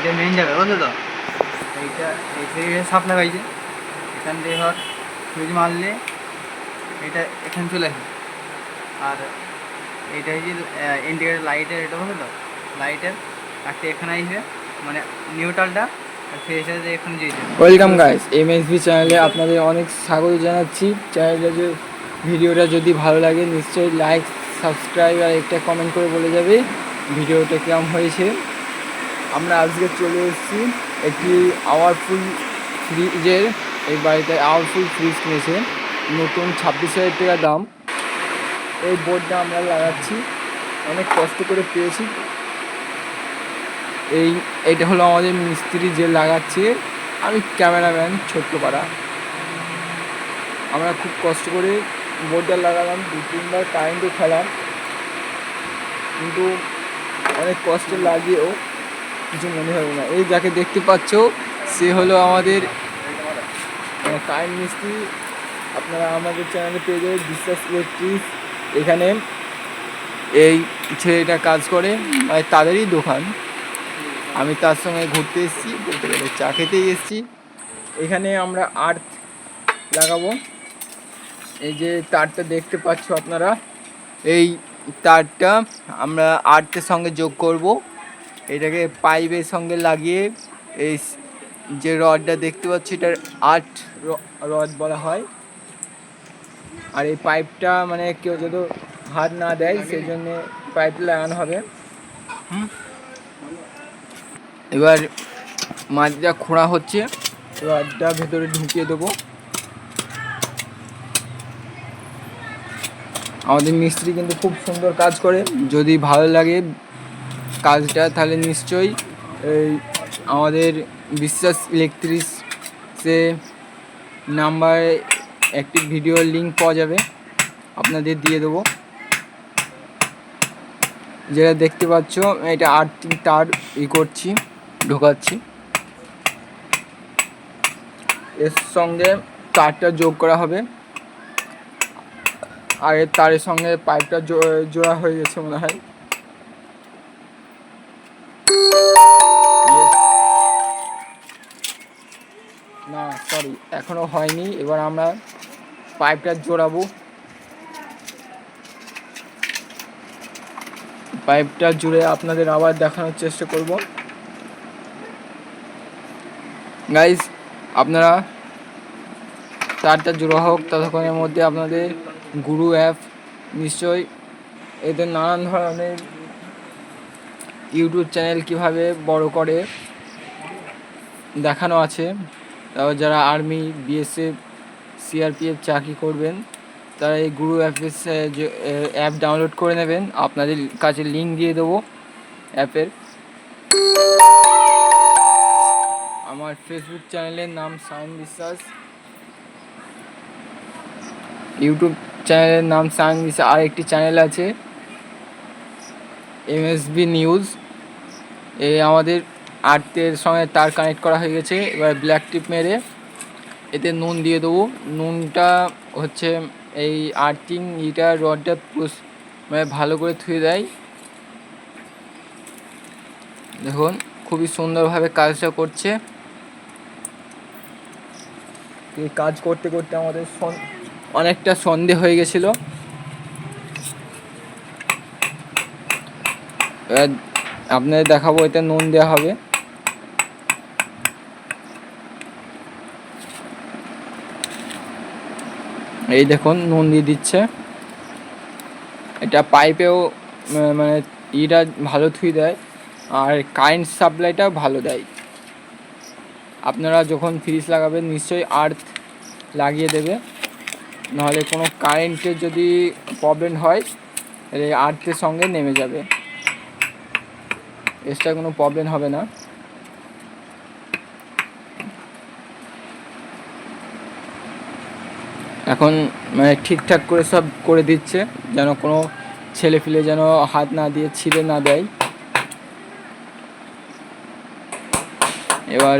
এটা মেন যাবে বুঝলো তো? এইটা এই থেকে সাপ লাগাইছে। এখান থেকে ধর সুইচ মারলে এটা এখানে চলে আসবে। আর এইটা হচ্ছে ইন্ডিকেটার লাইটের এটা বুঝলো তো? লাইটের একটা এখানে আসবে মানে নিউট্রালটা ওয়েলকাম গাইস এমএসবি চ্যানেলে আপনাদের অনেক স্বাগত জানাচ্ছি। চ্যানেলটা যে, ভিডিওটা যদি ভালো লাগে, নিশ্চয়ই লাইক সাবস্ক্রাইব আর একটা কমেন্ট করে বলে যাবে। ভিডিওটা কেমন হয়েছে? আমরা আজকে চলে এসেছি একটি আওয়ারফুল ফ্রিজের এই বাড়িতে আওয়ারফুল ফ্রিজ কিনেছে। নতুন ছাব্বিশ হাজার টাকা দাম। এই বোর্ডটা আমরা লাগাচ্ছি। অনেক কষ্ট করে পেয়েছি। এই, এটা হলো আমাদের মিস্ত্রি যে লাগাচ্ছে। আমি ক্যামেরাম্যান ছোট্ট পাড়া আমরা খুব কষ্ট করে বোর্ডটা লাগালাম। দু, তিনবার কারেন্টও খেলাম। কিন্তু অনেক কষ্ট লাগিয়েও কিছু মনে হবে না। এই যাকে দেখতে পাচ্ছ, সে হলো আমাদের কারেন্ট মিস্ত্রি। আপনারা আমাদের চ্যানেলে পেয়ে যাবেন বিশ্বাস ইলেকট্রিক এখানে এই ছেলেটা কাজ করে মানে তাদেরই দোকান। আমি তার সঙ্গে ঘুরতে এসেছি, বলতে গেলে চা খেতেই এসেছি। এখানে আমরা আর্থ লাগাবো। এই যে তারটা দেখতে পাচ্ছ আপনারা, এই তারটা আমরা আর্থের সঙ্গে যোগ করব। এটাকে পাইপের সঙ্গে লাগিয়ে এই যে রডটা দেখতে পাচ্ছি, এটার আর্ট রড বলা হয়। আর এই পাইপটা মানে কেউ যদি হাত না দেয় সেই জন্যে পাইপ লাগানো হবে। এবার মাছটা খোঁড়া হচ্ছে। রডটা ভেতরে ঢুকিয়ে দেবো। আমাদের মিস্ত্রি কিন্তু খুব সুন্দর কাজ করে। যদি ভালো লাগে কাজটা, তাহলে নিশ্চয়ই এই আমাদের বিশ্বাস ইলেকট্রিক সে নাম্বারে একটি ভিডিওর লিঙ্ক পাওয়া যাবে। আপনাদের দিয়ে দেবো। যেটা দেখতে পাচ্ছ, এটা আর্থিং তার ই করছি, ঢোকাচ্ছি। এর সঙ্গে তারটা যোগ করা হবে। আর এর তারের সঙ্গে পাইপটা জোড়া হয়ে গেছে মনে হয়। না সরি এখনও হয়নি। এবার আমরা পাইপটা জোড়াবো। পাইপটা জুড়ে আপনাদের আবার দেখানোর চেষ্টা করব। গাইজ আপনারা তারটা জোড়া হোক, ততক্ষণের মধ্যে আপনাদের গুরু অ্যাপ নিশ্চয়ই এদের নানান ধরনের ইউটিউব চ্যানেল কীভাবে বড় করে দেখানো আছে। তারপর যারা আর্মি বিএসএফ সিআরপিএফ চাকরি করবেন, তারা এই গুরু অ্যাপের অ্যাপ ডাউনলোড করে নেবেন। আপনাদের কাছে লিঙ্ক দিয়ে দেবো অ্যাপের আমার ফেসবুক চ্যানেলের নাম সায়ন বিশ্বাস। ইউটিউব চ্যানেলের নাম সায়ন বিশ্বাস। আর একটি চ্যানেল আছে এমএসবি নিউজ এ আমাদের আর্টের সঙ্গে তার কানেক্ট করা হয়ে গেছে। এবার ব্ল্যাক টিপ মেরে এতে নুন দিয়ে দেবো। নুনটা হচ্ছে এই আর্থিং ইটা রডটা মানে ভালো করে ধুয়ে দেয়। দেখুন, খুবই সুন্দরভাবে কাজটা করছে। এই কাজ করতে করতে আমাদের অনেকটা সন্ধে হয়ে গেছিল। আপনাদের দেখাবো, এতে নুন দেওয়া হবে। এই দেখুন, নুন দিয়ে দিচ্ছে। এটা পাইপেও মানে ইটা ভালো থুই দেয়, আর কারেন্ট সাপ্লাইটা ভালো দেয়। আপনারা যখন ফ্রিজ লাগাবেন, নিশ্চয়ই আর্থ লাগিয়ে দেবে। নাহলে কোনো কারেন্টের যদি প্রবলেম হয়, তাহলে আর্থের সঙ্গে নেমে যাবে। এক্সট্রা কোনো প্রবলেম হবে না। এখন মানে ঠিকঠাক করে সব করে দিচ্ছে, যেন কোনো ছেলে ফেলে যেন হাত না দিয়ে ছিঁড়ে না দেয়। এবার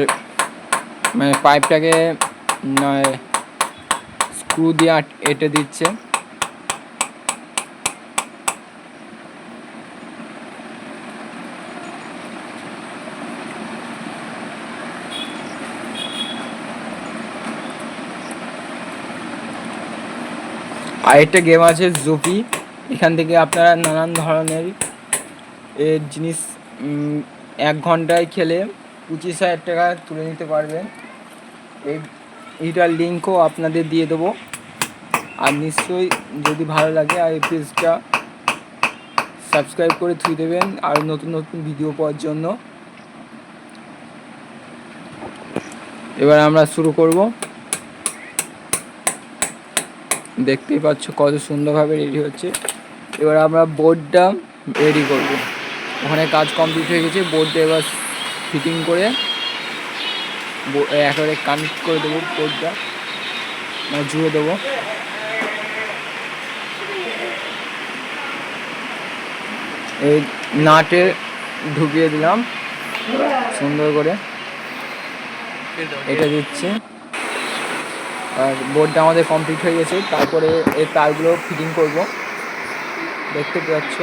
মানে পাইপটাকে স্ক্রু দিয়ে এঁটে দিচ্ছে। আরেকটা গেম আছে জুপি এখান থেকে আপনারা নানান ধরনের জিনিস এক ঘন্টায় খেলে পঁচিশ হাজার টাকা তুলে নিতে পারবেন। এই এইটার লিঙ্কও আপনাদের দিয়ে দেবো। আর নিশ্চয়ই যদি ভালো লাগে, আর এই পেজটা সাবস্ক্রাইব করে থুই দেবেন, আর নতুন নতুন ভিডিও পাওয়ার জন্য। এবার আমরা শুরু করব। দেখতেই পাচ্ছ কত সুন্দরভাবে রেডি হচ্ছে। এবার আমরা বোর্ডটা রেডি করব। ওখানে কাজ কমপ্লিট হয়ে গেছে, বোর্ডটা এবার ফিটিং করে একেবারে কানেক্ট করে দেবো বোর্ডটা। মানে জুড়ে দেবো। এই নাটে ঢুকিয়ে দিলাম। সুন্দর করে। এটা দিচ্ছে। বোর্ডটা আমাদের কমপ্লিট হয়ে গেছে। তারপরে এই তারগুলো ফিটিং করব। দেখতে পাচ্ছ।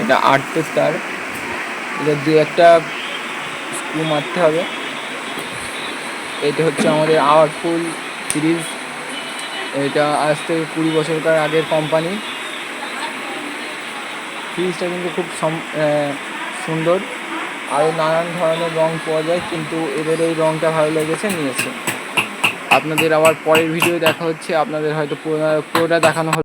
এটা আটের তার এটা দু একটা স্ক্রু মারতে হবে। এটা হচ্ছে আমাদের আওয়ারফুল সিরিজ এটা আজ থেকে কুড়ি বছরকার আগের কোম্পানি ফ্রিজটা কিন্তু খুব সুন্দর। আরও নানান ধরনের রং পাওয়া যায়, কিন্তু এদের এই রংটা ভালো লেগেছে, নিয়েছে। আপনাদের আবার পরের ভিডিও দেখা হচ্ছে। আপনাদের হয়তো পুরো- পুরোটা দেখানো